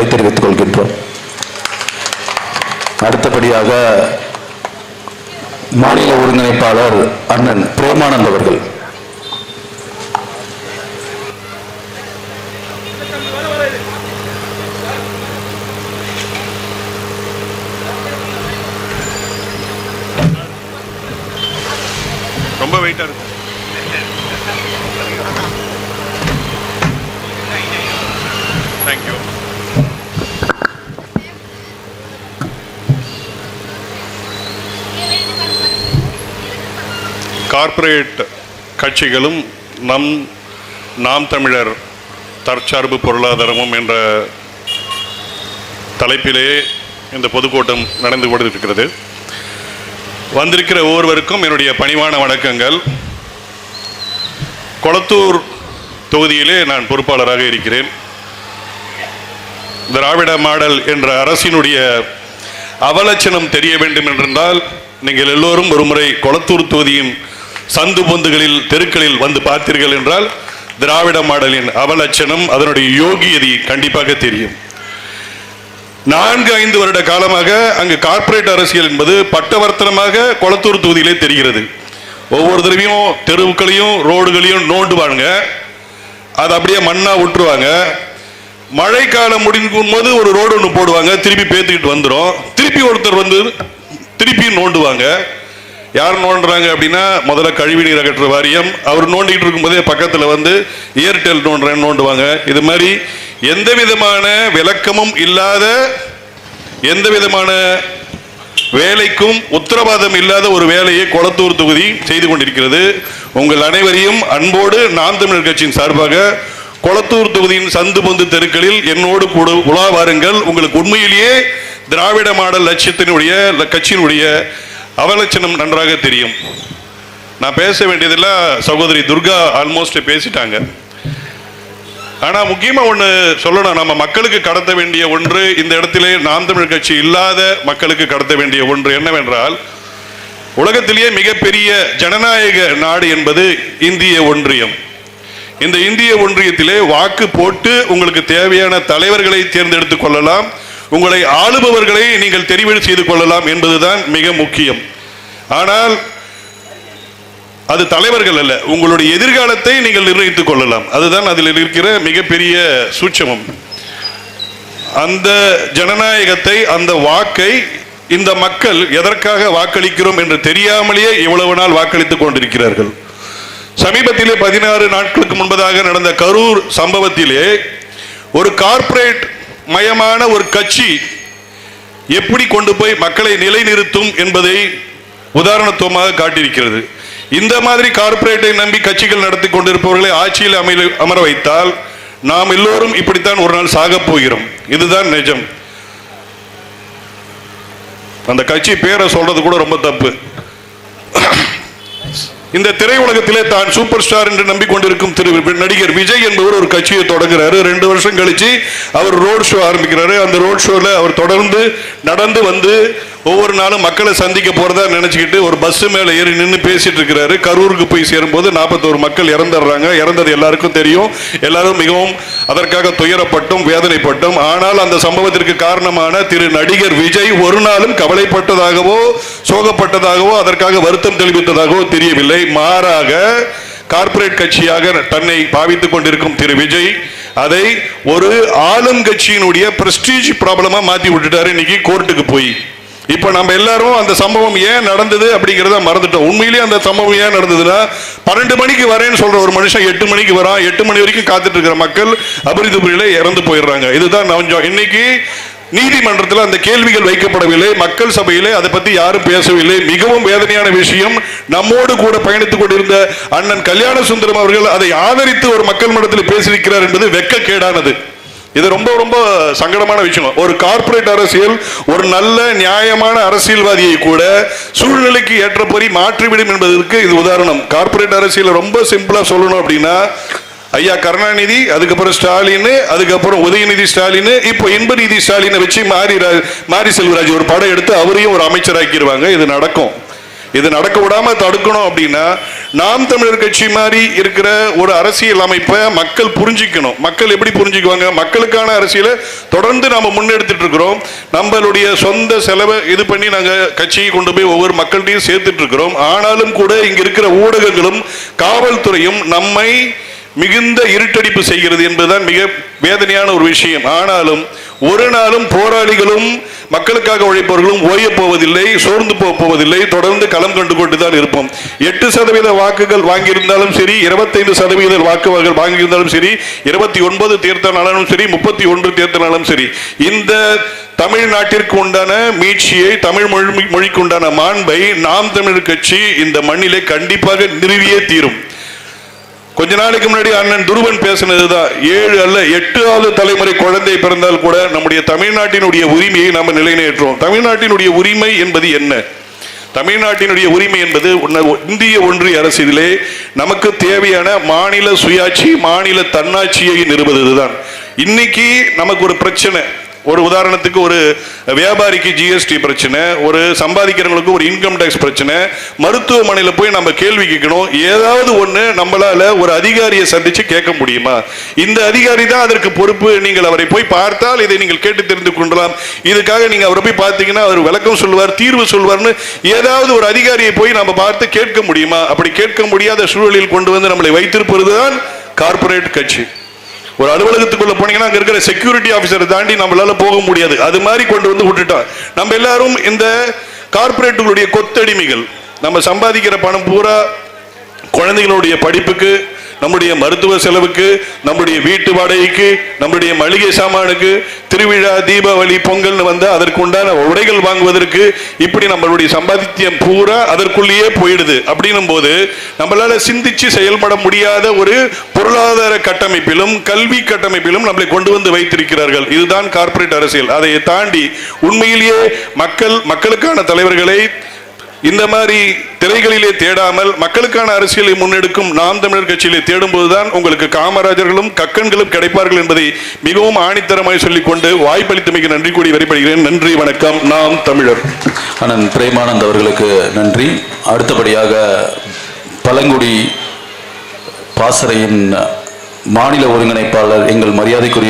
வாழ்த்துக்களை தெரிவித்துக் கொள்கின்றோம். அடுத்தபடியாக மாநில ஒருங்கிணைப்பாளர் அண்ணன் பிரேமானந்த் அவர்கள். ரொம்ப வெயிட்டாக இருக்கும் தேங்க்யூ கார்ப்பரேட் கட்சிகளும் நம் நாம் தமிழர் தற்சார்பு பொருளாதாரமும் என்ற தலைப்பிலே இந்த பொதுக்கூட்டம் நடந்து கொண்டிருக்கிறது. வந்திருக்கிற ஒவ்வொருவருக்கும் என்னுடைய பணிவான வணக்கங்கள். கொளத்தூர் தொகுதியிலே நான் பொறுப்பாளராக இருக்கிறேன். திராவிட மாடல் என்ற அரசினுடைய அவலட்சணம் தெரிய வேண்டும் என்றிருந்தால் நீங்கள் எல்லோரும் ஒருமுறை கொளத்தூர் தொகுதியின் சந்து பொந்துகளில் தெருக்களில் வந்து பார்த்தீர்கள் என்றால் திராவிட மாடலின் அவலட்சணம் அதனுடைய யோகியதை கண்டிப்பாக தெரியும். நான்கு ஐந்து வருட காலமாக அங்கு கார்ப்பரேட் அரசியல் என்பது பட்டவர்த்தனமாக கொளத்தூர் தொகுதியிலே தெரிகிறது. ஒவ்வொரு தடவையும் தெருவுக்களையும் ரோடுகளையும் நோண்டுவாங்க அது அப்படியே மண்ணா விட்டுருவாங்க மழைக்காலம் முடிக்கும் போது ஒரு ரோடு ஒன்று போடுவாங்க. திருப்பி பேத்துக்கிட்டு வந்துடும் திருப்பி ஒருத்தர் வந்து திருப்பியும் நோண்டுவாங்க. யார் நோண்டுறாங்க அப்படின்னா முதல்ல கழிவுநீர் அகற்ற வாரியம். அவர் நோண்டிக்கிட்டு இருக்கும்போதே பக்கத்தில் வந்து ஏர்டெல் நோண்டுறேன்னு நோண்டுவாங்க. இது மாதிரி எந்த விதமான விளக்கமும் இல்லாத எந்த விதமான வேலைக்கும் உத்தரவாதம் இல்லாத ஒரு வேலையை கொளத்தூர் தொகுதி செய்து கொண்டிருக்கிறது. உங்கள் அனைவரையும் அன்போடு நாம் தமிழர் கட்சியின் சார்பாக கொளத்தூர் தொகுதியின் சந்து பொந்து தெருக்களில் என்னோடு கூட உலா வாருங்கள். உங்களுக்கு உண்மையிலேயே திராவிட மாடல் லட்சியத்தினுடைய கட்சியினுடைய அவலட்சணம் நன்றாக தெரியும். நான் பேச வேண்டியதில் சகோதரி துர்கா ஆல்மோஸ்ட் பேசிட்டாங்க. ஆனால் முக்கியமாக ஒன்று சொல்லணும். நம்ம மக்களுக்கு கடத்த வேண்டிய ஒன்று இந்த இடத்திலே நாம் தமிழ் கட்சி இல்லாத மக்களுக்கு கடத்த வேண்டிய ஒன்று என்னவென்றால் உலகத்திலேயே மிகப்பெரிய ஜனநாயக நாடு என்பது இந்திய ஒன்றியம். இந்த இந்திய ஒன்றியத்திலே வாக்கு போட்டு உங்களுக்கு தேவையான தலைவர்களை தேர்ந்தெடுத்துக் கொள்ளலாம். உங்களை ஆளுபவர்களை நீங்கள் தெரிவு செய்து கொள்ளலாம் என்பதுதான் மிக முக்கியம். ஆனால் அது தலைவர்கள் அல்ல உங்களுடைய எதிர்காலத்தை நீங்கள் நிர்ணயித்துக் கொள்ளலாம். அதுதான் அதில் இருக்கிற மிகப்பெரிய சூட்சமம். அந்த ஜனநாயகத்தை அந்த வாக்கை இந்த மக்கள் எதற்காக வாக்களிக்கிறோம் என்று தெரியாமலேயே இவ்வளவு நாள் வாக்களித்துக் கொண்டிருக்கிறார்கள். சமீபத்திலே பதினாறு நாட்களுக்கு முன்பதாக நடந்த கரூர் சம்பவத்திலே ஒரு கார்ப்பரேட் மயமான ஒரு கட்சி எப்படி கொண்டு போய் மக்களை நிலைநிறுத்தும் என்பதை உதாரணத்துவமாக காட்டியிருக்கிறது. இந்த மாதிரி கார்ப்பரேட்டை நம்பி கட்சிகள் நடத்தி கொண்டிருப்பவர்களை ஆட்சியில் அமை அமர வைத்தால் நாம் எல்லோரும் இப்படித்தான் ஒரு நாள் சாகப் போகிறோம். இதுதான் நிஜம். அந்த கட்சி பேரை சொல்றது கூட ரொம்ப தப்பு. இந்த திரையுலகத்திலே தான் சூப்பர் ஸ்டார் என்று நம்பிக்கொண்டிருக்கும் திரு நடிகர் விஜய் என்பவர் ஒரு கட்சியை தொடங்குறாரு. ரெண்டு வருஷம் கழிச்சு அவர் ரோட் ஷோ ஆரம்பிக்கிறாரு. அந்த ரோட் ஷோல அவர் தொடர்ந்து நடந்து வந்து ஒவ்வொரு நாளும் மக்களை சந்திக்க போறதா நினைச்சுக்கிட்டு ஒரு பஸ் மேல ஏறி நின்று பேசிட்டு இருக்கிறாரு கரூருக்கு போய் சேரும்போது நாற்பத்தோரு மக்கள் இறந்துடுறாங்க. இறந்தது எல்லாருக்கும் தெரியும். எல்லாரும் மிகவும் அதற்காக துயரப்பட்டும் வேதனைப்பட்டும். ஆனால் அந்த சம்பவத்திற்கு காரணமான திரு நடிகர் விஜய் ஒரு நாளும் கவலைப்பட்டதாகவோ சோகப்பட்டதாகவோ அதற்காக வருத்தம் தெரிவித்ததாகவோ தெரியவில்லை. மாறாக கார்ப்பரேட் கட்சியாக தன்னை பாவித்துக் கொண்டிருக்கும் திரு விஜய் அதை ஒரு ஆளும் கட்சியினுடைய பிரஸ்டீஜ் ப்ராப்ளமா மாத்தி விட்டுட்டாரு. இன்னைக்கு கோர்ட்டுக்கு போய். இப்போ நம்ம எல்லாரும் அந்த சம்பவம் ஏன் நடந்தது அப்படிங்கிறத மறந்துட்டோம். உண்மையிலேயே அந்த சம்பவம் ஏன் நடந்ததுன்னா பன்னெண்டு மணிக்கு வரேன்னு சொல்ற ஒரு மனுஷன் எட்டு மணிக்கு வரான். எட்டு மணி வரைக்கும் காத்துட்டு இருக்கிற மக்கள் அபரிதுபரியில இறந்து போயிடுறாங்க. இதுதான் கொஞ்சம் இன்னைக்கு நீதிமன்றத்தில் அந்த கேள்விகள் வைக்கப்படவில்லை. மக்கள் சபையிலே அதை பற்றி யாரும் பேசவில்லை. மிகவும் வேதனையான விஷயம். நம்மோடு கூட பயணித்துக் கொண்டிருந்த அண்ணன் கல்யாண சுந்தரம் அவர்கள் அதை ஆதரித்து ஒரு மக்கள் மன்றத்தில் பேசியிருக்கிறார் என்பது வெக்கக்கேடானது. இது ரொம்ப ரொம்ப சங்கடமான விஷயம். ஒரு கார்ப்பரேட் அரசியல் ஒரு நல்ல நியாயமான அரசியல்வாதியை கூட சூழ்நிலைக்கு ஏற்றபடி மாற்றிவிடும் என்பதற்கு இது உதாரணம். கார்ப்பரேட் அரசியல் ரொம்ப சிம்பிளா சொல்லணும் அப்படின்னா ஐயா கருணாநிதி அதுக்கப்புறம் ஸ்டாலின் அதுக்கப்புறம் உதயநிதி ஸ்டாலின் இப்போ இன்பநிதி ஸ்டாலினை வச்சு மாரி மாரி செல்வராஜ் ஒரு படம் எடுத்து அவரையும் ஒரு அமைச்சராக்கிடுவாங்க இது நடக்கும். இது நடக்க விடாம தடுக்கணும் அப்படின்னா நாம் தமிழர் கட்சி மாதிரி இருக்கிற ஒரு அரசியல் அமைப்பை மக்கள் புரிஞ்சிக்கணும். மக்கள் எப்படி புரிஞ்சுக்குவாங்க? மக்களுக்கான அரசியலை தொடர்ந்து நாம் முன்னெடுத்துட்டு இருக்கிறோம். நம்மளுடைய சொந்த செலவை இது பண்ணி நாங்கள் கட்சியை கொண்டு போய் ஒவ்வொரு மக்கள்கிட்டையும் சேர்த்துட்டு இருக்கிறோம். ஆனாலும் கூட இங்கே இருக்கிற ஊடகங்களும் காவல்துறையும் நம்மை மிகுந்த இருட்டடிப்பு செய்கிறது என்பதுதான் மிக வேதனையான ஒரு விஷயம். ஆனாலும் ஒரு நாளும் போராளிகளும் மக்களுக்காக உழைப்பவர்களும் ஓய போவதில்லை சோர்ந்து போக போவதில்லை தொடர்ந்து களம் கண்டு கொண்டு தான் இருப்போம். எட்டு சதவீத வாக்குகள் வாங்கியிருந்தாலும் சரி இருபத்தைந்து சதவீத வாக்குகள் வாங்கியிருந்தாலும் சரி இருபத்தி ஒன்பது தேர்தலாலும் நாளும் சரி முப்பத்தி ஒன்று தேர்தலாலும் சரி இந்த தமிழ்நாட்டிற்கு உண்டான மீட்சியை தமிழ் மொழி மொழிக்கு உண்டான மாண்பை நாம் தமிழர் கட்சி இந்த மண்ணிலே கண்டிப்பாக நிறுவியே தீரும். கொஞ்ச நாளைக்கு முன்னாடி அண்ணன் துருவன் பேசினதுதான். ஏழு அல்ல எட்டாவது தலைமுறை குழந்தை பிறந்தால் கூட நம்முடைய தமிழ்நாட்டினுடைய உரிமையை நாம் நிலைநிறுத்துறோம் தமிழ்நாட்டினுடைய உரிமை என்பது என்ன? தமிழ்நாட்டினுடைய உரிமை என்பது இந்திய ஒன்றிய அரசியலிலே நமக்கு தேவையான மாநில சுயாட்சி மாநில தன்னாட்சியை நிறுவுவதுதான். இன்னைக்கு நமக்கு ஒரு பிரச்சனை. ஒரு உதாரணத்துக்கு ஒரு வியாபாரிக்கு ஜிஎஸ்டி பிரச்சனை ஒரு சம்பாதிக்கிறவங்களுக்கு ஒரு இன்கம் டேக்ஸ் பிரச்சனை மருத்துவமனையில் போய் நம்ம கேள்வி கேட்கணும். ஏதாவது ஒன்று நம்மளால் ஒரு அதிகாரியை சந்தித்து கேட்க முடியுமா? இந்த அதிகாரி தான் அதற்கு பொறுப்பு. நீங்கள் அவரை போய் பார்த்தால் இதை நீங்கள் கேட்டு தெரிந்து கொள்ளலாம். இதுக்காக நீங்கள் அவரை போய் பார்த்தீங்கன்னா அவர் விளக்கம் சொல்லுவார் தீர்வு சொல்வார்னு ஏதாவது ஒரு அதிகாரியை போய் நம்ம பார்த்து கேட்க முடியுமா? அப்படி கேட்க முடியாத சூழலில் கொண்டு வந்து நம்மளை வைத்திருப்பது தான் கார்ப்பரேட் கட்சி. ஒரு அலுவலகத்துக்குள்ள போனீங்கன்னா அங்க இருக்கிற செக்யூரிட்டி ஆபீசரை தாண்டி நம்மளால போக முடியாது. அது மாதிரி கொண்டு வந்து விட்டுட்டான். நம்ம எல்லாரும் இந்த கார்ப்பரேட்டுகளுடைய கொத்தடிமைகள் நம்ம சம்பாதிக்கிற பணம் பூரா குழந்தைகளுடைய படிப்புக்கு நம்முடைய மருத்துவ செலவுக்கு நம்முடைய வீட்டு வாடகைக்கு நம்முடைய மளிகை சாமானுக்கு திருவிழா தீபாவளி பொங்கல்னு வந்து அதற்குண்டான உடைகள் வாங்குவதற்கு இப்படி நம்மளுடைய சம்பாதித்தியம் பூரா அதற்குள்ளேயே போயிடுது. அப்படின்னும் போது நம்மளால சிந்திச்சு செயல்பட முடியாத ஒரு பொருளாதார கட்டமைப்பிலும் கல்வி கட்டமைப்பிலும் நம்மளை கொண்டு வந்து வைத்திருக்கிறார்கள். இதுதான் கார்ப்பரேட் அரசியல். அதை தாண்டி உண்மையிலேயே மக்கள் மக்களுக்கான தலைவர்களை இந்த மாதிரி திரைகளிலே தேடாமல் மக்களுக்கான அரசியலை முன்னெடுக்கும் நாம் தமிழர் கட்சியிலே தேடும்போதுதான் உங்களுக்கு காமராஜர்களும் கக்கன்களும் கிடைப்பார்கள் என்பதை மிகவும் ஆணித்தரமாய் சொல்லிக்கொண்டு வாய்ப்பளித்தமைக்கு நன்றி கூடி வரிபடுகிறேன் நன்றி வணக்கம். நாம் தமிழர். அண்ணன் பிரேமானந்த் அவர்களுக்கு நன்றி. அடுத்தபடியாக பழங்குடி பாசறையின் மாநில ஒருங்கிணைப்பாளர் எங்கள் மரியாதைக்குரிய